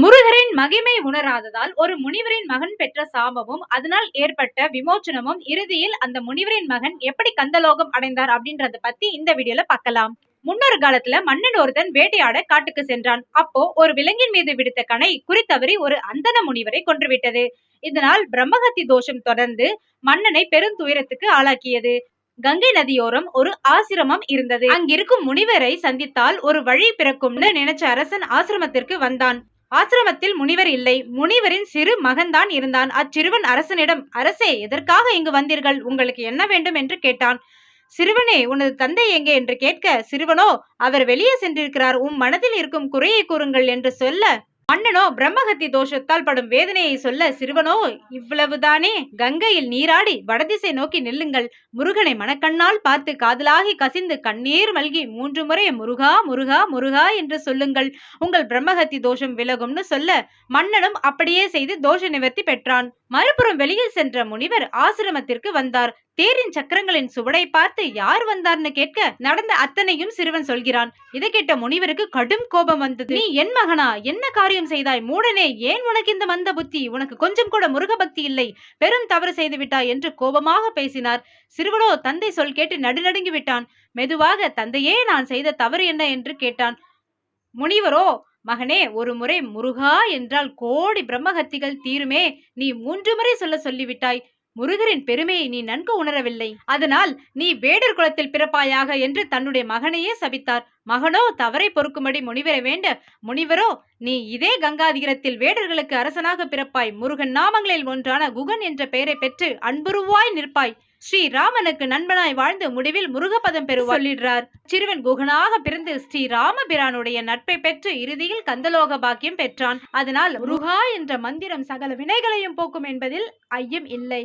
முருகரின் மகிமை உணராததால் ஒரு முனிவரின் மகன் பெற்ற சாபமும் அதனால் ஏற்பட்ட விமோச்சனமும் இறுதியில் அந்த முனிவரின் மகன் எப்படி கந்தலோகம் அடைந்தார் அப்படின்றத பத்தி இந்த வீடியோல பார்க்கலாம். முன்னொரு காலத்துல மன்னன் ஒருத்தன் வேட்டையாட காட்டுக்கு சென்றான். அப்போ ஒரு விலங்கின் மீது விடுத்த கணை குறித்தவறி ஒரு அந்தன முனிவரை கொன்றுவிட்டது. இதனால் பிரம்மகத்தி தோஷம் தொடர்ந்து மன்னனை பெருந்துயரத்துக்கு ஆளாக்கியது. கங்கை நதியோரம் ஒரு ஆசிரமம் இருந்தது. அங்கிருக்கும் முனிவரை சந்தித்தால் ஒரு வழி பிறக்கும்னு நினைச்ச அரசன் ஆசிரமத்திற்கு வந்தான். ஆசிரமத்தில் முனிவர் இல்லை. முனிவரின் சிறு மகன்தான் இருந்தான். அச்சிறுவன் அரசனிடம் அரசே எதற்காக இங்கு வந்தீர்கள்? உங்களுக்கு என்ன வேண்டும்? என்று கேட்டான். சிறுவனே உனது தந்தை எங்கே? என்று கேட்க சிறுவனோ அவர் வெளியே சென்றிருக்கிறார். உம் மனதில் இருக்கும் குறையை கூறுங்கள் என்று சொல்ல மன்னனோ பிரம்மஹத்தி தோஷத்தால் படும் வேதனையை சொல்ல சிறுவனோ இவ்வளவுதானே? கங்கையில் நீராடி வடதிசை நோக்கி நில்லுங்கள். முருகனை மனக்கண்ணால் பார்த்து காதலாகி கசிந்து கண்ணீர் மல்கி மூன்று முறை முருகா முருகா முருகா என்று சொல்லுங்கள். உங்கள் பிரம்மஹத்தி தோஷம் விலகும்னு சொல்ல மன்னனும் அப்படியே செய்து தோஷ நிவர்த்தி பெற்றான். மறுபுறம் வெளியில் சென்ற முனிவர் ஆசிரமத்திற்கு வந்தார். தேரின் சக்கரங்களின் சுவடை பார்த்து யார் வந்தார்னு கேட்க நடந்த அத்தனையும் சிறுவன் சொல்கிறான். இதை கேட்ட முனிவருக்கு கடும் கோபம் வந்தது. நீ என் மகனா? என்ன காரியம் செய்தாய்? மூடனே ஏன் உனக்கு இந்த மந்த புத்தி? உனக்கு கொஞ்சம் கூட முருக பக்தி இல்லை. பெரும் தவறு செய்து விட்டாய் என்று கோபமாக பேசினார். சிறுவனோ தந்தை சொல் கேட்டு நடுநடுங்கி விட்டான். மெதுவாக தந்தையே நான் செய்த தவறு என்ன? என்று கேட்டான். முனிவரோ மகனே ஒரு முறை முருகா என்றால் கோடி பிரம்மஹத்திகள் தீருமே. நீ மூன்று முறை சொல்ல சொல்லிவிட்டாய். முருகரின் பெருமையை நீ நன்கு உணரவில்லை. அதனால் நீ வேடர் குலத்தில் பிறப்பாயாக என்று தன்னுடைய மகனையே சபித்தார். மகனோ தவறை பொறுக்கும்படி முனிவரை வேண்ட முனிவரோ நீ இதே கங்காதீரத்தில் வேடர்களுக்கு அரசனாக பிறப்பாய். முருகன் நாமங்களில் ஒன்றான குகன் என்ற பெயரை பெற்று அன்புருவாய் நிற்பாய். ஸ்ரீ ராமனுக்கு நண்பனாய் வாழ்ந்து முடிவில் முருகபதம் பெறுவார் சொல்லிடுறார். சிறுவன் குகனாக பிறந்து ஸ்ரீ ராமபிரானுடைய நட்பை பெற்று இறுதியில் கந்தலோக பாக்கியம் பெற்றான். அதனால் முருகா என்ற மந்திரம் சகல வினைகளையும் போக்கும் என்பதில் ஐயம் இல்லை.